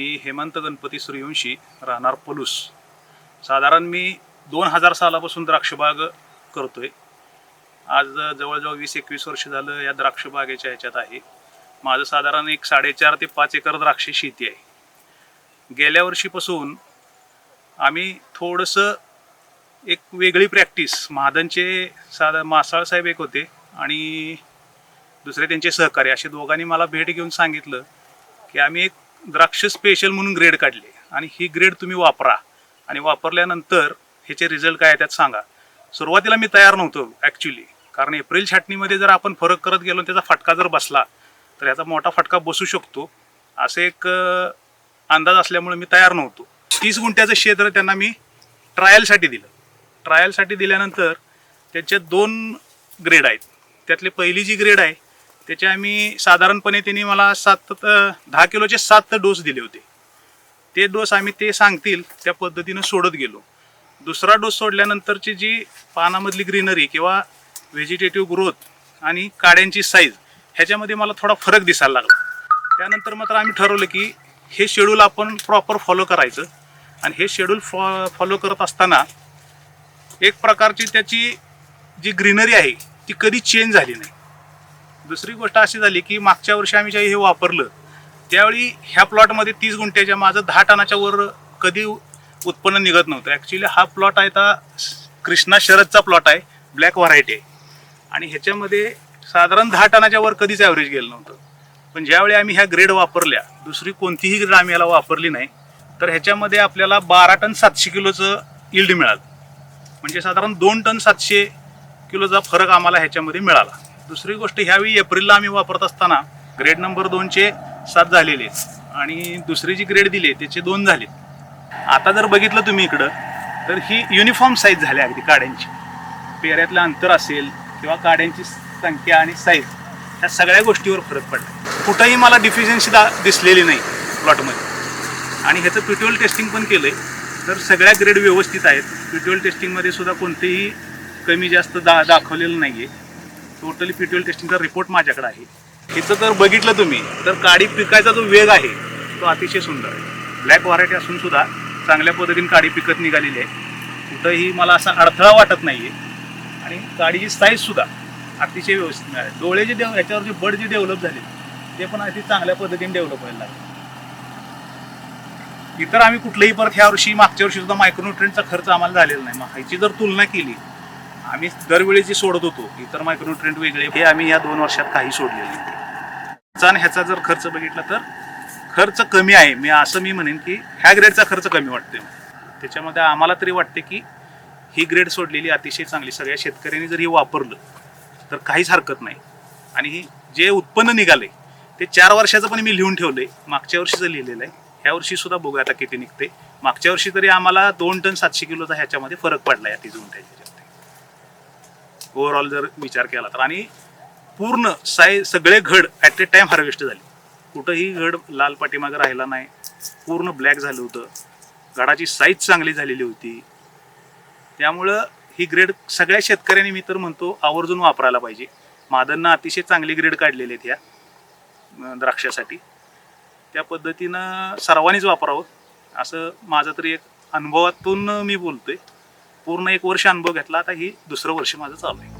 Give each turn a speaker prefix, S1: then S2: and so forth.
S1: मी हेमंत गणपती सूर्यवंशी राहणार पलूस. साधारण मी दोन हजार सालापासून द्राक्षबाग करतोय. आज जवळजवळ वीस एकवीस वर्ष झालं या द्राक्षबागेच्या ह्याच्यात आहे. माझं साधारण एक साडेचार ते पाच एकर द्राक्ष शेती आहे. गेल्या वर्षीपासून आम्ही थोडंसं एक वेगळी प्रॅक्टिस महादनचे साधा मासाळ साहेब एक होते आणि दुसरे त्यांचे सहकारी असे दोघांनी मला भेट घेऊन सांगितलं की आम्ही एक द्राक्ष स्पेशल म्हणून ग्रेड काढले. आणि ही ग्रेड तुम्ही वापरा. आणि वापरल्यानंतर ह्याचे रिझल्ट काय आहे त्यात सांगा. सुरुवातीला मी तयार नव्हतो ॲक्च्युली कारण एप्रिल छाटणीमध्ये जर आपण फरक करत गेलो त्याचा फटका जर बसला तर याचा मोठा फटका बसू शकतो. असे एक अंदाज असल्यामुळे मी तयार नव्हतो. तीस गुंठ्याचं क्षेत्र त्यांना मी ट्रायलसाठी दिलं. ट्रायलसाठी दिल्यानंतर त्याच्यात दोन ग्रेड आहेत. त्यातली पहिली जी ग्रेड आहे त्याचे आम्ही साधारणपणे त्यांनी मला सात दहा किलोचे सात डोस दिले होते. ते डोस आम्ही ते सांगतील त्या पद्धतीनं सोडत गेलो. दुसरा डोस सोडल्यानंतरची जी पानामधली ग्रीनरी किंवा व्हेजिटेटिव्ह ग्रोथ आणि काड्यांची साईज ह्याच्यामध्ये मला थोडा फरक दिसायला लागला. त्यानंतर मात्र आम्ही ठरवलं की हे शेड्यूल आपण प्रॉपर फॉलो करायचं. आणि हे शेड्यूल फॉ फॉलो करत असताना एक प्रकारची त्याची जी ग्रीनरी आहे ती कधी चेंज झाली नाही. दुसरी गोष्ट अशी झाली की मागच्या वर्षी आम्ही जे हे वापरलं त्यावेळी ह्या प्लॉटमध्ये तीस गुंठ्याच्या माझं दहा टनाच्या वर कधी उत्पन्न निघत नव्हतं. ॲक्च्युली हा प्लॉट आहे आता कृष्णा शरदचा प्लॉट आहे ब्लॅक व्हरायटी आहे. आणि ह्याच्यामध्ये साधारण दहा टनाच्या वर कधीच ॲव्हरेज गेलं नव्हतं. पण ज्यावेळी आम्ही ह्या ग्रेड वापरल्या दुसरी कोणतीही ग्रेड आम्ही याला वापरली नाही तर ह्याच्यामध्ये आपल्याला बारा टन सातशे किलोचं इल्ड मिळालं. म्हणजे साधारण दोन टन सातशे किलोचा फरक आम्हाला ह्याच्यामध्ये मिळाला. दुसरी गोष्ट ह्यावेळी एप्रिलला आम्ही वापरत असताना ग्रेड नंबर दोनचे सात झालेले आणि दुसरी जी ग्रेड दिली त्याचे दोन झाले आता जर बघितलं तुम्ही इकडं तर ही युनिफॉर्म साईज झाली अगदी काड्यांची. पेऱ्यातलं अंतर असेल किंवा काड्यांची संख्या आणि साईज ह्या सगळ्या गोष्टीवर फरक पडला. कुठंही मला डिफिशियन्सी दा दिसलेली नाही प्लॉटमध्ये आणि ह्याचं पिट्युअल टेस्टिंग पण केलं आहे तर सगळ्या ग्रेड व्यवस्थित आहेत. पिट्युअल टेस्टिंगमध्ये सुद्धा कोणतेही कमी जास्त दा दाखवलेलं नाही आहे टोटली पिट्युअल टेस्टिंगचा रिपोर्ट माझ्याकडे आहे. इथं जर बघितलं तुम्ही तर काडी पिकायचा जो वेग आहे तो अतिशय सुंदर आहे. ब्लॅक व्हरायटी असून सुद्धा चांगल्या पद्धतीने काडी पिकत निघालेली आहे. कुठंही मला असा अडथळा वाटत नाही आहे आणि काडीची साईज सुद्धा अतिशय व्यवस्थित मिळाली डोळे जे डेव याच्यावर जे बड जे डेव्हलप झाले ते पण अति चांगल्या पद्धतीने डेव्हलप व्हायला लागले. इतर आम्ही कुठलंही परत ह्या वर्षी मागच्या वर्षी सुद्धा मायक्रोन्युट्रेंटचा खर्च आम्हाला झालेला नाही. मग ह्याची जर तुलना केली आम्ही दरवेळी जे सोडत होतो इतर मायक्रोन्युट्रेंट वेगळे हे आम्ही या दोन वर्षात काही सोडलेले नाही. ह्याचा आणि ह्याचा जर खर्च बघितला तर खर्च कमी आहे. मी असं मी म्हणेन की ह्या ग्रेडचा खर्च कमी वाटतो त्याच्यामध्ये आम्हाला तरी वाटते की ही ग्रेड सोडलेली अतिशय चांगली. सगळ्या शेतकऱ्यांनी जर हे वापरलं तर काहीच हरकत नाही. आणि हे जे उत्पन्न निघाले ते चार वर्षाचं पण मी लिहून ठेवलं आहे मागच्या वर्षीचं लिहिलेलं आहे ह्या वर्षी सुद्धा बघू आता किती निघते मागच्या वर्षी तरी आम्हाला दोन टन सातशे किलोचा ह्याच्यामध्ये फरक पडला या ती गुंठ्याच्या ओव्हरऑल जर विचार केला तर. आणि पूर्ण साय सगळे घड ॲट ए टाइम हार्वेस्ट झाले. कुठंही घड लाल पाठीमागं राहिला नाही. पूर्ण ब्लॅक झालं होतं. घडाची साईज चांगली झालेली होती. त्यामुळं ही ग्रेड सगळ्या शेतकऱ्यांनी मी तर म्हणतो आवर्जून वापरायला पाहिजे. मादांना अतिशय चांगली ग्रेड काढलेली आहेत ह्या द्राक्षासाठी. त्या पद्धतीनं सर्वांनीच वापरावं. असं माझं तरी एक अनुभवातून मी बोलतोय. पूर्ण एक वर्ष अनुभव घेतला आता ही दुसरं वर्ष माझं चालू आहे.